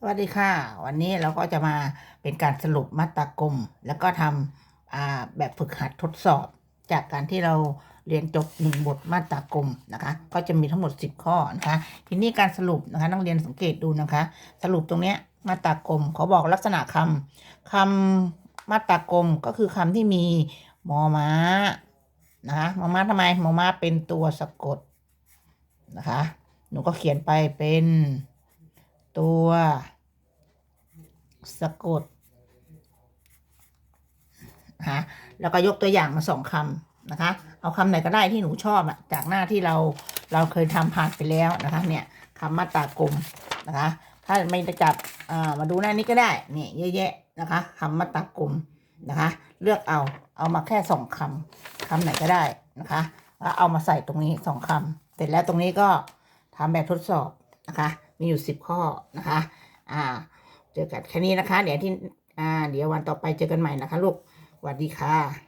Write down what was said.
สวัสดีค่ะ วันนี้เราก็จะมาเป็นการสรุปมาตรากลม แล้วก็ทำแบบฝึกหัดทดสอบ จากการที่เราเรียนจบหนึ่งบทมาตรากลมนะคะ ก็จะมีทั้งหมด 10 ข้อนะคะ ทีนี้การสรุปนะคะนักเรียนสังเกตดูนะคะ สรุปตรงเนี้ยมาตรากลมเขาบอกลักษณะคำคำมาตรากลมก็คือคำที่มีมอม้านะคะมอม้าทำไมมอม้าเป็นตัวสะกดนะคะหนูก็เขียนไปเป็น ตัว สะกดนะแล้วก็ยกตัวอย่างมาสองคำนะคะ เอาคำไหนก็ได้ที่หนูชอบอะจากหน้าที่เราเราเคยทำผ่านไปแล้วนะคะ เนี่ยคำมาตากลมนะคะ ถ้าไม่ได้จับมาดูหน้านี้ก็ได้เนี่ยเยอะแยะนะคะคำมาตากลมนะคะ เลือกเอาเอามาแค่สองคำคำไหนก็ได้นะคะแล้วเอามาใส่ตรงนี้สองคำเสร็จแล้วตรงนี้ก็ทำแบบทดสอบนะคะ มีอยู่สิบข้อนะคะ อ่า เจอกันแค่นี้นะคะ เดี๋ยวที่ อ่า เดี๋ยววันต่อไปเจอกันใหม่นะคะลูกสวัสดีค่ะ